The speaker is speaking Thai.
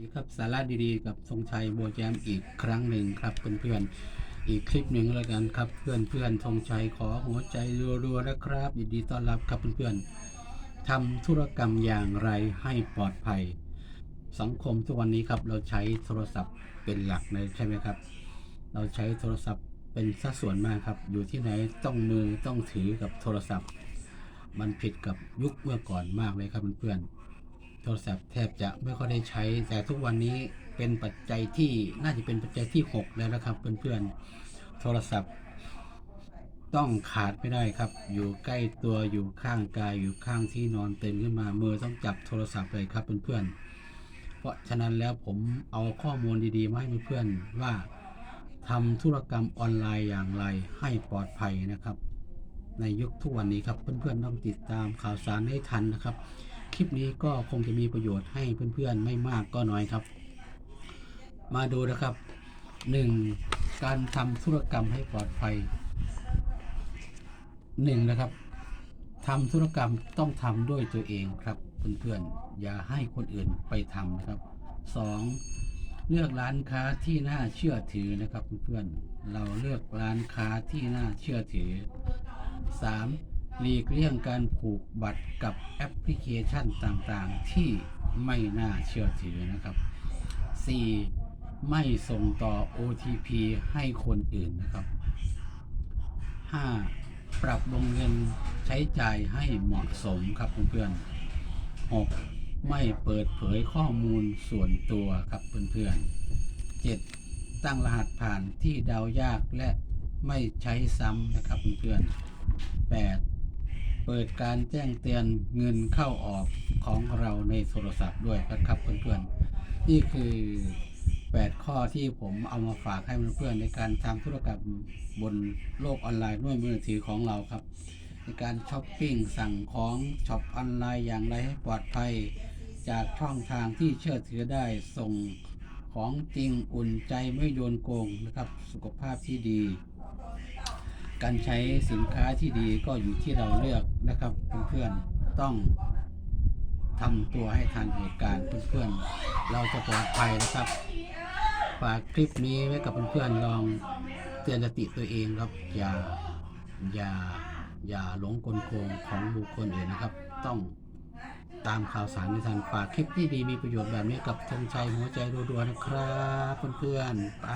นี่ครับสาระดีๆ กับทรงชัยบัวแจมอีกครั้งหนึ่งครับเพื่อนๆอีกคลิปหนึ่งแล้วกันครับเพื่อนๆทรงชัยขอหัวใจรัวๆนะครับยินดีต้อนรับครับเพื่อนๆทำธุรกรรมอย่างไรให้ปลอดภัย สังคมทุกวันนี้ครับเราใช้โทรศัพท์เป็นหลักเลยใช่ไหมครับ เราใช้โทรศัพท์เป็นสัดส่วนมากครับอยู่ที่ไหนต้องมือต้องถือกับโทรศัพท์ มันผิดกับยุคเมื่อก่อนมากเลยครับเพื่อนๆ ทรศัพท์แทบจะไม่ค่อยได้ใช้ แต่ทุกวันนี้เป็นปัจจัยที่น่าจะเป็นปัจจัยที่ 6 แล้วนะครับเพื่อนๆโทรศัพท์ ต้องขาดไม่ได้ครับ อยู่ใกล้ตัวอยู่ข้างกายอยู่ข้างที่นอนเต็มขึ้นมามือต้องจับโทรศัพท์เลยครับเพื่อนๆเพราะฉะนั้นแล้วผมเอาข้อมูลดีๆมาให้เพื่อนๆว่าทำธุรกรรมออนไลน์อย่างไรให้ปลอดภัยนะครับ ในยุคทุกวันนี้ครับเพื่อนๆต้องติดตามข่าวสารให้ทันนะครับ คลิปนี้ก็คงจะมีประโยชน์ให้เพื่อนๆไม่มากก็น้อยครับ มาดูนะครับ 1. การทำธุรกรรมให้ปลอดภัย 1. นะครับทำธุรกรรมต้องทำด้วยตัวเองครับเพื่อนๆอย่าให้คนอื่นไปทำนะครับ 2. เลือกร้านค้าที่น่าเชื่อถือนะครับเพื่อนๆเราเลือกร้านค้าที่น่าเชื่อถือ 3. หลีกเลี่ยงการผูกบัตรกับแอปพลิเคชันต่างๆ ที่ไม่น่าเชื่อถือนะครับ 4. ไม่ส่งต่อ OTP ให้คนอื่นนะครับ 5. ปรับวงเงินใช้จ่ายให้เหมาะสมครับเพื่อนๆ 6. ไม่เปิดเผยข้อมูลส่วนตัวครับเพื่อนๆ 7. ตั้งรหัสผ่านที่เดายากและไม่ใช้ซ้ำนะครับเพื่อนๆ 8. เปิดการแจ้งเตือนเงินเข้าออกของเราในโทรศัพท์ด้วยนะครับเพื่อนๆ นี่คือ 8 ข้อที่ผมเอามาฝากให้เพื่อนๆในการทำธุรกรรมบนโลกออนไลน์ด้วยมือถือของเราครับ ในการช้อปปิ้งสั่งของช็อปออนไลน์อย่างไรให้ปลอดภัย จากช่องทางที่เชื่อถือได้ส่งของจริงอุ่นใจไม่โดนโกงนะครับ สุขภาพที่ดี การใช้สินค้าที่ดีก็อยู่ที่เราเลือกนะครับเพื่อนๆต้องทำตัวให้ทันเหตุการณ์เพื่อนๆ เราจะปลอดภัยนะครับฝากคลิปนี้ไว้กับเพื่อนๆลองเตือนสติตัวเองครับ อย่าอย่าอย่าหลงกลโกงของบุคคลอื่นนะครับ ต้องตามข่าวสารในทันฝากคลิปที่ดีมีประโยชน์แบบนี้กับธงชัยหัวใจรัวๆนะครับ เพื่อนๆไป